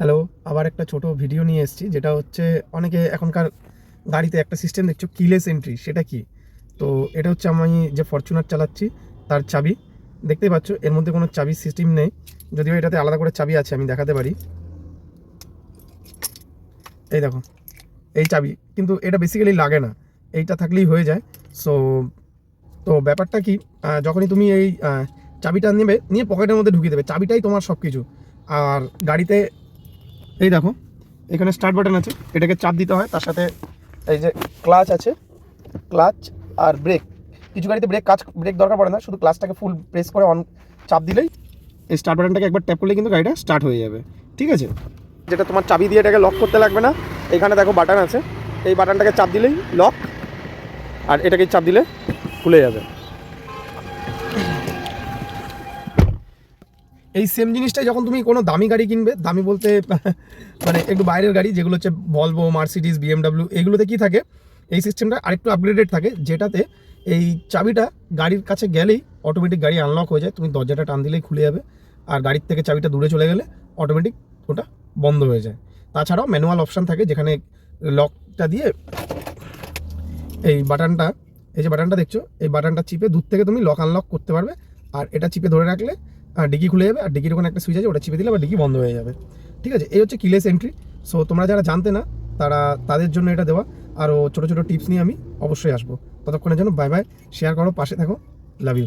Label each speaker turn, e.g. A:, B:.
A: Hello আবার একটা ছোট ভিডিও নিয়ে এসেছি, যেটা হচ্ছে অনেকে এখনকার গাড়িতে একটা সিস্টেম দেখছ কিলেস এন্ট্রি সেটা কি? তো এটা হচ্ছে আমি যে ফরচুনার চালাচ্ছি, তার চাবি দেখতেই পাচ্ছ, এর মধ্যে কোনো চাবির সিস্টেম নেই, যদিও এটাতে আলাদা করে চাবি আছে, আমি দেখাতে পারি। এই দেখো, এই চাবি, কিন্তু এটা বেসিক্যালি লাগে না, এইটা থাকলেই হয়ে যায়। সো তো ব্যাপারটা কি যখনই তুমি এই চাবিটা নেবে, নিয়ে পকেটের মধ্যে ঢুকিয়ে দেবে, চাবিটাই তোমার সব কিছু আর গাড়িতে এই দেখো, এখানে স্টার্ট বাটন আছে, এটাকে চাপ দিতে হয়, তার সাথে এই যে ক্লাচ আছে ক্লাচ আর ব্রেক কিছু গাড়িতে ব্রেক কাজ ব্রেক দরকার পড়ে না, শুধু ক্লাচটাকে ফুল প্রেস করে অন চাপ দিলেই এই স্টার্ট বাটনটাকে একবার ট্যাপ করলে কিন্তু গাড়িটা স্টার্ট হয়ে যাবে। ঠিক আছে? যেটা তোমার চাবি দিয়ে এটাকে লক করতে লাগবে না, এখানে দেখো বাটন আছে। এই বাটনটাকে চাপ দিলেই লক আর এটাকে চাপ দিলে খুলে যাবে। এই সেম জিনিসটাই যখন তুমি কোনো দামি গাড়ি কিনবে, দামি বলতে মানে একটু বাইরের গাড়ি, যেগুলো হচ্ছে ভলভো মার্সিডিস বিএমডাব্লিউ এগুলোতে কি থাকে? এই সিস্টেমটা আরেকটু আপগ্রেডেড থাকে, যেটাতে এই চাবিটা গাড়ির কাছে গেলেই অটোমেটিক গাড়ি আনলক হয়ে যায়। তুমি দরজাটা টান দিলেই খুলে যাবে আর গাড়ির থেকে চাবিটা দূরে চলে গেলে অটোমেটিক ওটা বন্ধ হয়ে যায়। তাছাড়াও ম্যানুয়াল অপশান থাকে, যেখানে লকটা দিয়ে এই বাটনটা, এই যে বাটনটা দেখছ, এই বাটনটা চিপে দূর থেকে তুমি লক আনলক করতে পারবে। আর এটা চিপে ধরে রাখলে ডিগি খুলে যাবে, আর ডিগির ওখানে একটা সুইচ আছে, ওটা চিপে দিলে আবার ডিগি বন্ধ হয়ে যাবে। ঠিক আছে? এই হচ্ছে কিলেস এন্ট্রি সো তোমরা যারা জানতে না, তারা তাদের জন্য এটা দেওয়া। আরও ছোটো ছোটো টিপস নিয়ে আমি অবশ্যই আসব। ততক্ষণের জন্য বাই বাই শেয়ার করো, পাশে থাকো। Love you